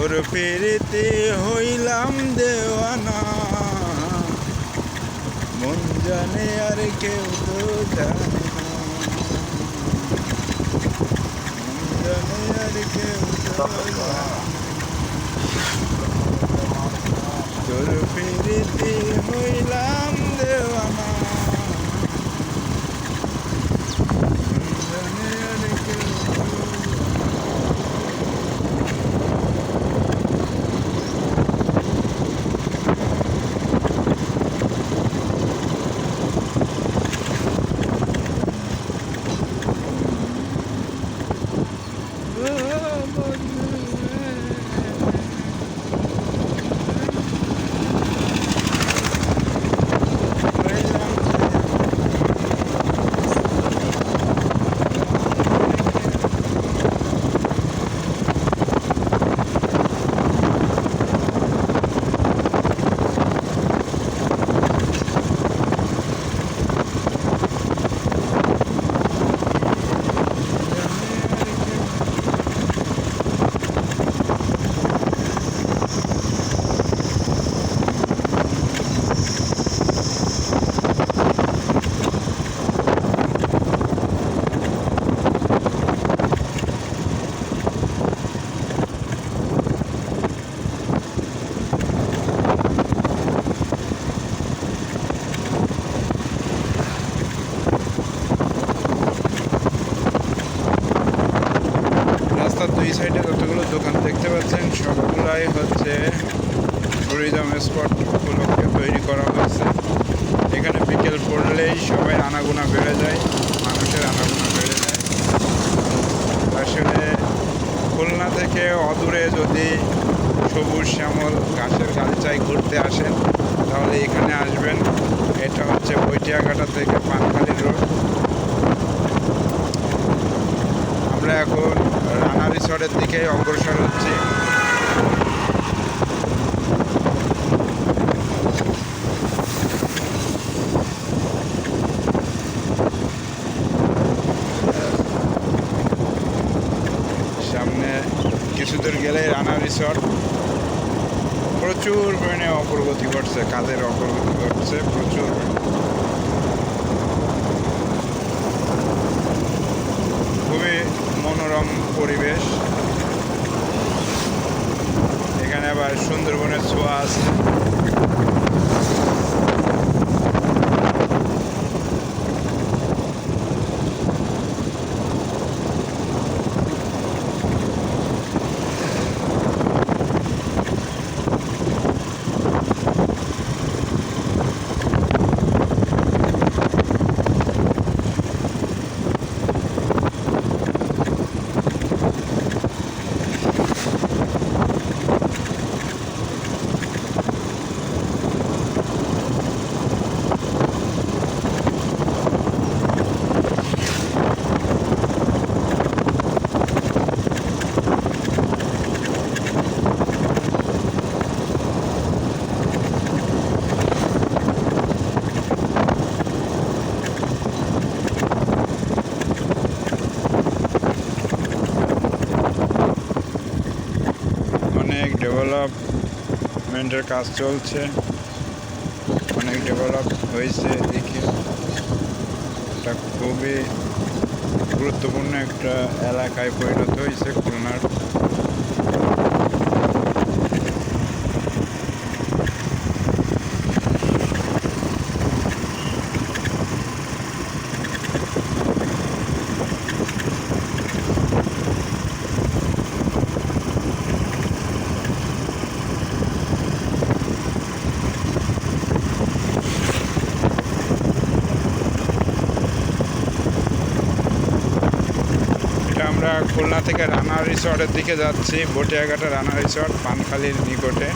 তোর ফিরিতে হইলাম দেওয়ানা। মন জানে আর কেউ তো জানে মন জানে আর কেউ তো তোর ফিরিতে হইলাম Vamos! দোকান দেখতে পাচ্ছেন, সবগুলাই হচ্ছে ট্যুরিজম স্পট উপলক্ষে তৈরি করা হয়েছে। এখানে বিকেল পড়লেই সবাই আনাগোনা বেড়ে যায়, মানুষের আনাগোনা বেড়ে যায়। আসলে খুলনা থেকে অদূরে যদি সবুজ শ্যামল ঘাসের গালিচায় ঘুরতে আসেন, তাহলে এখানে আসবেন। এটা হচ্ছে বৈটিয়াঘাটা থেকে পানখালি রোড আমরা এখন রানা রিসর্টের দিকে অগ্রসর হচ্ছি। সামনে কিছু দূর গেলে রানা রিসর্ট। প্রচুর পরিমাণে অগ্রগতি ঘটছে, কাজের অগ্রগতি ঘটছে, প্রচুর। সুন্দরবনের ছোঁয়া আছে অনেক ডেভেলপমেন্টের কাজ চলছে। অনেক ডেভেলপ হয়েছে এদিকে এটা খুবই গুরুত্বপূর্ণ একটা এলাকায় পরিণত হয়েছে খুলনার এটা আমরা খুলনা থেকে রানা রিসর্টের দিকে যাচ্ছি বটিয়াঘাটা রানা রিসর্ট পানখালির নিকটে।